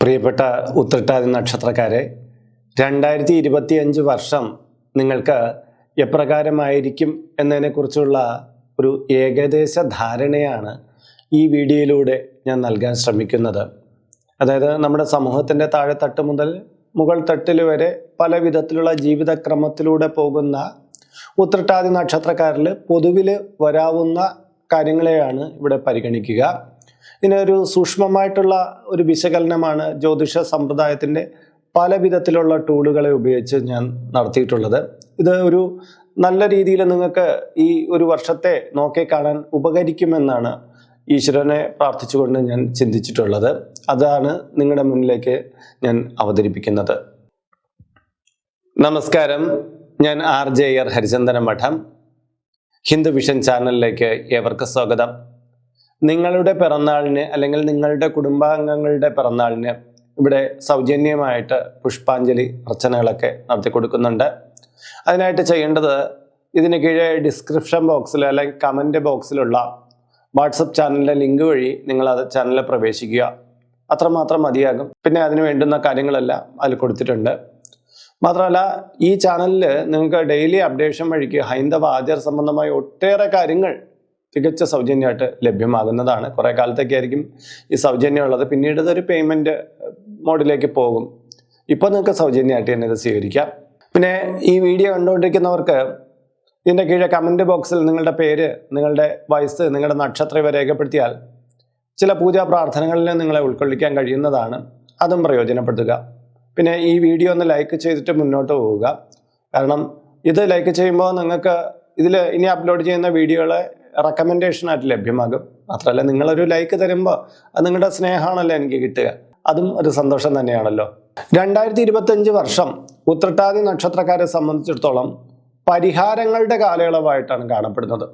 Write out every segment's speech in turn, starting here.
പ്രിയപ്പെട്ട ഉത്രട്ടാതി നക്ഷത്രക്കാരെ രണ്ടായിരത്തി ഇരുപത്തിയഞ്ച് വർഷം നിങ്ങൾക്ക് എപ്രകാരമായിരിക്കും എന്നതിനെക്കുറിച്ചുള്ള ഒരു ഏകദേശ ധാരണയാണ് ഈ വീഡിയോയിലൂടെ ഞാൻ നൽകാൻ ശ്രമിക്കുന്നത്. അതായത് നമ്മുടെ സമൂഹത്തിന്റെ താഴെത്തട്ട് മുതൽ മുകൾ തട്ടിൽ വരെ പല വിധത്തിലുള്ള ജീവിതക്രമത്തിലൂടെ പോകുന്ന ഉത്രട്ടാതി നക്ഷത്രക്കാരിൽ പൊതുവിൽ വരാവുന്ന കാര്യങ്ങളെയാണ് ഇവിടെ പരിഗണിക്കുക. ഇതിനൊരു സൂക്ഷ്മമായിട്ടുള്ള ഒരു വിശകലനമാണ് ജ്യോതിഷ സമ്പ്രദായത്തിന്റെ പല വിധത്തിലുള്ള ടൂളുകളെ ഉപയോഗിച്ച് ഞാൻ നടത്തിയിട്ടുള്ളത്. ഇത് ഒരു നല്ല രീതിയിൽ നിങ്ങൾക്ക് ഈ ഒരു വർഷത്തെ നോക്കി കാണാൻ ഉപകരിക്കുമെന്നാണ് ഈശ്വരനെ പ്രാർത്ഥിച്ചുകൊണ്ട് ഞാൻ ചിന്തിച്ചിട്ടുള്ളത്. അതാണ് നിങ്ങളുടെ മുന്നിലേക്ക് ഞാൻ അവതരിപ്പിക്കുന്നത്. നമസ്കാരം. ഞാൻ ആർ ജെ ആർ ഹരിചന്ദന മഠം ഹിന്ദു വിഷൻ ചാനലിലേക്ക് ഏവർക്ക് സ്വാഗതം. നിങ്ങളുടെ പിറന്നാളിന് അല്ലെങ്കിൽ നിങ്ങളുടെ കുടുംബാംഗങ്ങളുടെ പിറന്നാളിന് ഇവിടെ സൗജന്യമായിട്ട് പുഷ്പാഞ്ജലി അർച്ചനകളൊക്കെ നടത്തി കൊടുക്കുന്നുണ്ട്. അതിനായിട്ട് ചെയ്യേണ്ടത് ഇതിന് കീഴെ ഡിസ്ക്രിപ്ഷൻ ബോക്സിൽ അല്ലെങ്കിൽ കമന്റ് ബോക്സിലുള്ള വാട്സപ്പ് ചാനലിന്റെ ലിങ്ക് വഴി നിങ്ങൾ അത് ചാനലിൽ പ്രവേശിക്കുക. അത്രമാത്രം മതിയാകും. പിന്നെ അതിന് വേണ്ടുന്ന കാര്യങ്ങളെല്ലാം അതിൽ കൊടുത്തിട്ടുണ്ട്. മാത്രമല്ല ഈ ചാനലിൽ നിങ്ങൾക്ക് ഡെയിലി അപ്ഡേഷൻ വഴിക്ക് ഹൈന്ദവ ആചാര സംബന്ധമായ ഒട്ടേറെ കാര്യങ്ങൾ തികച്ച സൗജന്യമായിട്ട് ലഭ്യമാകുന്നതാണ്. കുറേ കാലത്തേക്കായിരിക്കും ഈ സൗജന്യം ഉള്ളത് പിന്നീട് ഇതൊരു പേയ്മെന്റ് മോഡിലേക്ക് പോകും. ഇപ്പോൾ നിങ്ങൾക്ക് സൗജന്യമായിട്ട് തന്നെ ഇത് സ്വീകരിക്കാം. പിന്നെ ഈ വീഡിയോ കണ്ടുകൊണ്ടിരിക്കുന്നവർക്ക് ഇതിന്റെ കീഴെ കമന്റ് ബോക്സിൽ നിങ്ങളുടെ പേര് നിങ്ങളുടെ വയസ്സ് നിങ്ങളുടെ നക്ഷത്രം ഇവ രേഖപ്പെടുത്തിയാൽ ചില പൂജാ പ്രാർത്ഥനകളിൽ നിങ്ങളെ ഉൾക്കൊള്ളിക്കാൻ കഴിയുന്നതാണ്. അതും പ്രയോജനപ്പെടുത്തുക. പിന്നെ ഈ വീഡിയോ ഒന്ന് ലൈക്ക് ചെയ്തിട്ട് മുന്നോട്ട് പോവുക. കാരണം ഇത് ലൈക്ക് ചെയ്യുമ്പോൾ നിങ്ങൾക്ക് ഇതിൽ ഇനി അപ്ലോഡ് ചെയ്യുന്ന വീഡിയോകളെ റെക്കമെൻഡേഷനായിട്ട് ലഭ്യമാകും. മാത്രമല്ല നിങ്ങളൊരു ലൈക്ക് തരുമ്പോൾ അത് നിങ്ങളുടെ സ്നേഹമാണല്ലോ എനിക്ക് കിട്ടുക. അതും ഒരു സന്തോഷം തന്നെയാണല്ലോ. രണ്ടായിരത്തി ഇരുപത്തഞ്ച് വർഷം ഉത്രട്ടാതി നക്ഷത്രക്കാരെ സംബന്ധിച്ചിടത്തോളം പരിഹാരങ്ങളുടെ കാലയളവായിട്ടാണ് കാണപ്പെടുന്നത്.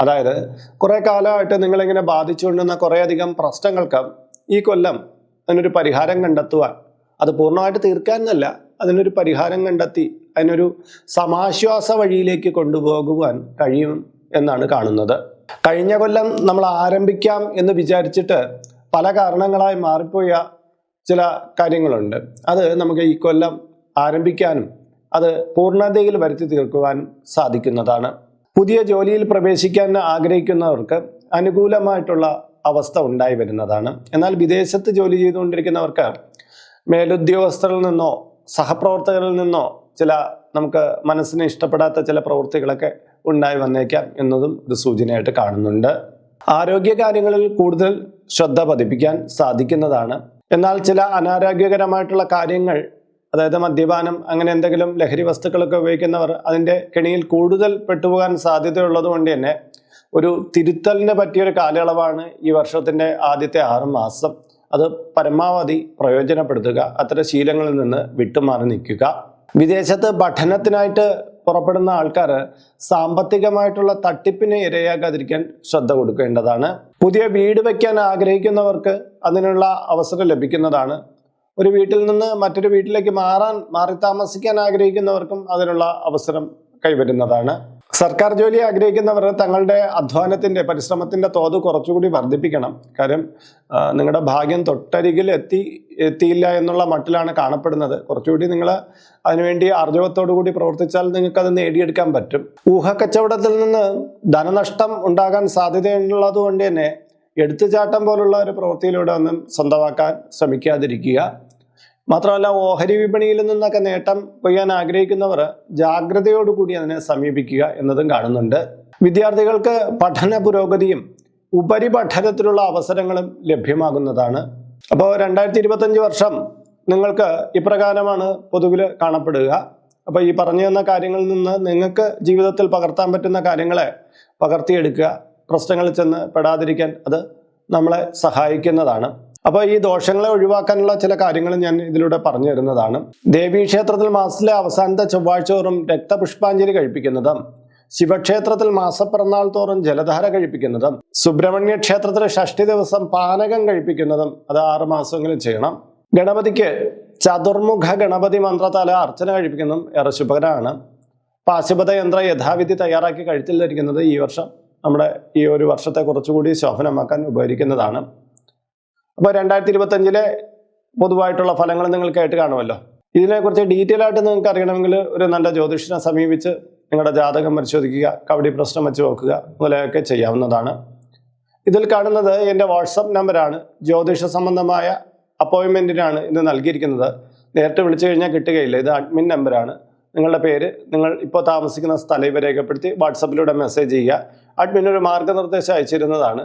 അതായത് കുറേ കാലമായിട്ട് നിങ്ങളിങ്ങനെ ബാധിച്ചുകൊണ്ടിരുന്ന കുറേയധികം പ്രശ്നങ്ങൾക്ക് ഈ കൊല്ലം അതിനൊരു പരിഹാരം കണ്ടെത്തുവാൻ അത് പൂർണമായിട്ട് തീർക്കാനല്ല അതിനൊരു പരിഹാരം കണ്ടെത്തി അതിനൊരു സമാശ്വാസ വഴിയിലേക്ക് കൊണ്ടുപോകുവാൻ കഴിയും എന്നാണ് കാണുന്നത്. കഴിഞ്ഞ കൊല്ലം നമ്മൾ ആരംഭിക്കാം എന്ന് വിചാരിച്ചിട്ട് പല കാരണങ്ങളായി മാറിപ്പോയ ചില കാര്യങ്ങളുണ്ട്. അത് നമുക്ക് ഈ കൊല്ലം ആരംഭിക്കാനും അത് പൂർണതയിൽ വരുത്തി തീർക്കുവാനും സാധിക്കുന്നതാണ്. പുതിയ ജോലിയിൽ പ്രവേശിക്കാൻ ആഗ്രഹിക്കുന്നവർക്ക് അനുകൂലമായിട്ടുള്ള അവസ്ഥ ഉണ്ടായി വരുന്നതാണ്. എന്നാൽ വിദേശത്ത് ജോലി ചെയ്തുകൊണ്ടിരിക്കുന്നവർക്ക് മേലുദ്യോഗസ്ഥരിൽ നിന്നോ സഹപ്രവർത്തകരിൽ നിന്നോ ചില നമുക്ക് മനസ്സിന് ഇഷ്ടപ്പെടാത്ത ചില പ്രവൃത്തികളൊക്കെ ഉണ്ടായി വന്നേക്കാം എന്നതും ഒരു സൂചനയായിട്ട് കാണുന്നുണ്ട്. ആരോഗ്യ കാര്യങ്ങളിൽ കൂടുതൽ ശ്രദ്ധ പതിപ്പിക്കാൻ സാധിക്കുന്നതാണ്. എന്നാൽ ചില അനാരോഗ്യകരമായിട്ടുള്ള കാര്യങ്ങൾ അതായത് മദ്യപാനം അങ്ങനെ എന്തെങ്കിലും ലഹരി വസ്തുക്കളൊക്കെ ഉപയോഗിക്കുന്നവർ അതിന്റെ കെണിയിൽ കൂടുതൽ പെട്ടുപോകാൻ സാധ്യതയുള്ളത് കൊണ്ട് തന്നെ ഒരു തിരുത്തലിന് പറ്റിയൊരു കാലയളവാണ് ഈ വർഷത്തിന്റെ ആദ്യത്തെ ആറ് മാസം. അത് പരമാവധി പ്രയോജനപ്പെടുത്തുക അത്തരം ശീലങ്ങളിൽ നിന്ന് വിട്ടുമാറി നിൽക്കുക. വിദേശത്ത് പഠനത്തിനായിട്ട് പുറപ്പെടുന്ന ആൾക്കാർ സാമ്പത്തികമായിട്ടുള്ള തട്ടിപ്പിന് ഇരയാകാതിരിക്കാൻ ശ്രദ്ധ കൊടുക്കേണ്ടതാണ്. പുതിയ വീട് വയ്ക്കാൻ ആഗ്രഹിക്കുന്നവർക്ക് അതിനുള്ള അവസരം ലഭിക്കുന്നതാണ്. ഒരു വീട്ടിൽ നിന്ന് മറ്റൊരു വീട്ടിലേക്ക് മാറാൻ മാറി താമസിക്കാൻ ആഗ്രഹിക്കുന്നവർക്കും അതിനുള്ള അവസരം കൈവരുന്നതാണ്. സർക്കാർ ജോലി ആഗ്രഹിക്കുന്നവർ തങ്ങളുടെ അധ്വാനത്തിന്റെ പരിശ്രമത്തിന്റെ തോത് കുറച്ചുകൂടി വർദ്ധിപ്പിക്കണം. കാര്യം നിങ്ങളുടെ ഭാഗ്യം തൊട്ടരികിൽ എത്തി എത്തിയില്ല എന്നുള്ള മട്ടിലാണ് കാണപ്പെടുന്നത്. കുറച്ചുകൂടി നിങ്ങൾ അതിനുവേണ്ടി ആർജവത്തോടു കൂടി പ്രവർത്തിച്ചാൽ നിങ്ങൾക്ക് അത് നേടിയെടുക്കാൻ പറ്റും. ഊഹക്കച്ചവടത്തിൽ നിന്ന് ധനനഷ്ടം ഉണ്ടാകാൻ സാധ്യതയുള്ളത് കൊണ്ട് തന്നെ എടുത്തുചാട്ടം പോലുള്ള ഒരു പ്രവൃത്തിയിലൂടെ ഒന്നും സ്വന്തമാക്കാൻ ശ്രമിക്കാതിരിക്കുക. മാത്രമല്ല ഓഹരി വിപണിയിൽ നിന്നൊക്കെ നേട്ടം കൊയ്യാൻ ആഗ്രഹിക്കുന്നവർ ജാഗ്രതയോടുകൂടി അതിനെ സമീപിക്കുക എന്നതും കാണുന്നുണ്ട്. വിദ്യാർത്ഥികൾക്ക് പഠന പുരോഗതിയും ഉപരിപഠനത്തിലുള്ള അവസരങ്ങളും ലഭ്യമാകുന്നതാണ്. അപ്പോൾ രണ്ടായിരത്തി ഇരുപത്തഞ്ച് വർഷം നിങ്ങൾക്ക് ഇപ്രകാരമാണ് പൊതുവിൽ കാണപ്പെടുക. അപ്പോൾ ഈ പറഞ്ഞു തന്ന കാര്യങ്ങളിൽ നിന്ന് നിങ്ങൾക്ക് ജീവിതത്തിൽ പകർത്താൻ പറ്റുന്ന കാര്യങ്ങളെ പകർത്തിയെടുക്കുക. പ്രശ്നങ്ങളിൽ ചെന്ന് പെടാതിരിക്കാൻ അത് നമ്മളെ സഹായിക്കുന്നതാണ്. അപ്പോൾ ഈ ദോഷങ്ങളെ ഒഴിവാക്കാനുള്ള ചില കാര്യങ്ങൾ ഞാൻ ഇതിലൂടെ പറഞ്ഞു തരുന്നതാണ്. ദേവീ ക്ഷേത്രത്തിൽ മാസത്തിലെ അവസാനത്തെ ചൊവ്വാഴ്ച തോറും രക്തപുഷ്പാഞ്ജലി കഴിപ്പിക്കുന്നതും ശിവക്ഷേത്രത്തിൽ മാസപ്പിറന്നാൾ തോറും ജലധാര കഴിപ്പിക്കുന്നതും സുബ്രഹ്മണ്യ ക്ഷേത്രത്തിൽ ഷഷ്ടി ദിവസം പാനകം കഴിപ്പിക്കുന്നതും അത് ആറ് മാസമെങ്കിലും ചെയ്യണം. ഗണപതിക്ക് ചതുർമുഖ ഗണപതി മന്ത്രത്താല അർച്ചന കഴിപ്പിക്കുന്നതും ഏറെ ശുഭകരമാണ്. പാശുപത യന്ത്ര യഥാവിധി തയ്യാറാക്കി കഴുത്തിൽ ധരിക്കുന്നത് ഈ വർഷം നമ്മുടെ ഈ ഒരു വർഷത്തെ കുറച്ചുകൂടി ശോഭനമാക്കാൻ ഉപകരിക്കുന്നതാണ്. അപ്പോൾ രണ്ടായിരത്തി ഇരുപത്തഞ്ചിലെ പൊതുവായിട്ടുള്ള ഫലങ്ങൾ നിങ്ങൾ കേട്ട് കാണുമല്ലോ. ഇതിനെക്കുറിച്ച് ഡീറ്റെയിൽ ആയിട്ട് നിങ്ങൾക്ക് അറിയണമെങ്കിൽ ഒരു നല്ല ജ്യോതിഷനെ സമീപിച്ച് നിങ്ങളുടെ ജാതകം പരിശോധിക്കുക കവടി പ്രശ്നം വെച്ച് നോക്കുക മുതലൊക്കെ ചെയ്യാവുന്നതാണ്. ഇതിൽ കാണുന്നത് എന്റെ വാട്സപ്പ് നമ്പറാണ്. ജ്യോതിഷ സംബന്ധമായ അപ്പോയിൻമെന്റിനാണ് ഇത് നൽകിയിരിക്കുന്നത്. നേരിട്ട് വിളിച്ചു കഴിഞ്ഞാൽ കിട്ടുകയില്ല. ഇത് അഡ്മിൻ നമ്പറാണ്. നിങ്ങളുടെ പേര് നിങ്ങൾ ഇപ്പോൾ താമസിക്കുന്ന സ്ഥലം ഇവ രേഖപ്പെടുത്തി വാട്സപ്പിലൂടെ മെസ്സേജ് ചെയ്യുക. അഡ്മിൻ ഒരു മാർഗനിർദ്ദേശം അയച്ചിരുന്നതാണ്.